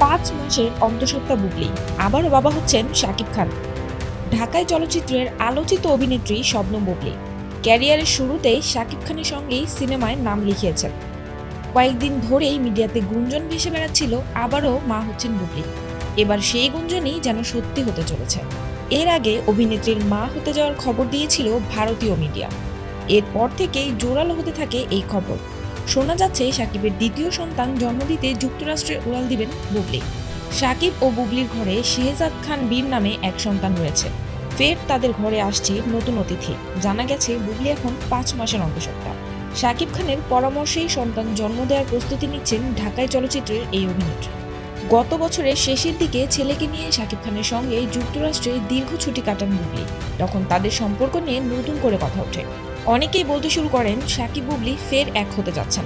পাঁচ মাসের অন্তঃসত্ত্বা বুবলি। আবারও বাবা হচ্ছেন শাকিব খান। ঢাকায় চলচ্চিত্রের আলোচিত অভিনেত্রী শবনম বুবলি। ক্যারিয়ারের শুরুতেই শাকিব খানের সঙ্গেই সিনেমায় নাম লিখিয়েছেন। কয়েকদিন ধরেই মিডিয়াতে গুঞ্জন ভেসে বেড়াচ্ছিল আবারও মা হচ্ছেন বুবলি। এবার সেই গুঞ্জনই যেন সত্যি হতে চলেছে। এর আগে অভিনেত্রীর মা হতে যাওয়ার খবর দিয়েছিল ভারতীয় মিডিয়া। এরপর থেকেই জোরালো হতে থাকে এই খবর। শোনা যাচ্ছে সাকিবের দ্বিতীয় সন্তান জন্ম দিতে যুক্তরাষ্ট্রে উড়াল দিবেন বুবলি। সাকিব ও বুবলির ঘরে শেহজাদ খান বীর নামে এক সন্তান রয়েছে। ফের তাদের ঘরে আসছে নতুন অতিথি। জানা গেছে, বুবলি এখন পাঁচ মাসের অন্তঃসত্ত্বা। সাকিব খানের পরামর্শেই সন্তান জন্ম দেওয়ার প্রস্তুতি নিচ্ছেন ঢাকায় চলচ্চিত্রের এই অভিনেত্রী। গত বছরের শেষের দিকে ছেলেকে নিয়ে শাকিব খানের সঙ্গে যুক্তরাষ্ট্রে দীর্ঘ ছুটি কাটান বুবলি। তখন তাদের সম্পর্ক নিয়ে নতুন করে কথা ওঠে। অনেকেই বলতে শুরু করেন, সাকিব বুবলি ফের এক হতে যাচ্ছেন।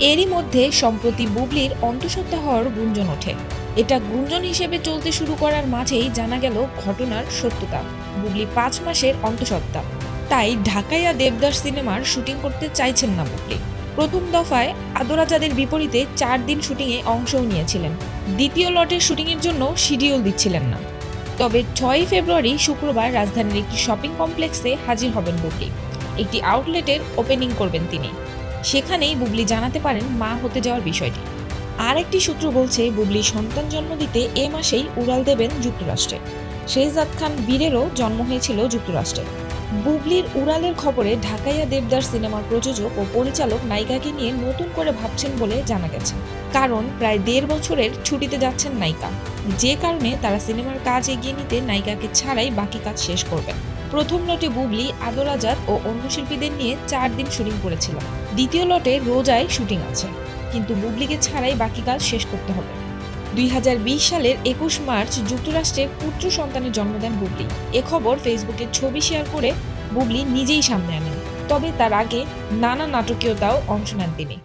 এরই মধ্যে সম্প্রতি বুবলির অন্তঃসত্ত্বা হওয়ার গুঞ্জন ওঠে। এটা গুঞ্জন হিসেবে চলতে শুরু করার মাঝেই জানা গেল ঘটনার সত্যতা। বুবলি পাঁচ মাসের অন্তঃসত্ত্বা। তাই ঢাকাইয়া দেবদাস সিনেমার শুটিং করতে চাইছেন না বুবলি। প্রথম দফায় আদরাজাদের বিপরীতে চার দিন শুটিংয়ে অংশও নিয়েছিলেন। দ্বিতীয় লটের শুটিংয়ের জন্য শিডিউল দিচ্ছিলেন না। তবে ছয়ই ফেব্রুয়ারি শুক্রবার রাজধানীর একটি শপিং কমপ্লেক্সে হাজির হবেন বুবলি। একটি আউটলেটের ওপেনিং করবেন তিনি। সেখানেই বুবলি জানাতে পারেন মা হতে যাওয়ার বিষয়টি। আর একটি সূত্র বলছে বুবলি সন্তান জন্ম দিতে এ মাসেই উড়াল দেবেন যুক্তরাষ্ট্রে। শেহজাদ খান বীরেরও জন্ম হয়েছিল যুক্তরাষ্ট্রে। বুবলির উড়ালের খবরে ঢাকাইয়া দেবদার সিনেমার প্রযোজক ও পরিচালক নায়িকাকে নিয়ে নতুন করে ভাবছেন বলে জানা গেছে। কারণ, প্রায় দেড় বছরের ছুটিতে যাচ্ছেন নায়িকা। যে কারণে তারা সিনেমার কাজ এগিয়ে নিতে নায়িকাকে ছাড়াই বাকি কাজ শেষ করবেন। প্রথম লটে বুবলি, আদর আজাদ ও অন্য শিল্পীদের নিয়ে চার দিন শুটিং করেছিল। দ্বিতীয় লটে রোজায় শুটিং আছে। কিন্তু বুবলিকে ছাড়াই বাকি কাজ শেষ করতে হবে। দুই হাজার বিশ সালের একুশ মার্চ যুক্তরাষ্ট্রে পুত্র সন্তানের জন্ম দেন বুবলি। এ খবর ফেসবুকে ছবি শেয়ার করে বুবলি নিজেই সামনে আনেন। তবে তার আগে নানা নাটকীয়তাও অংশ নেন তিনি।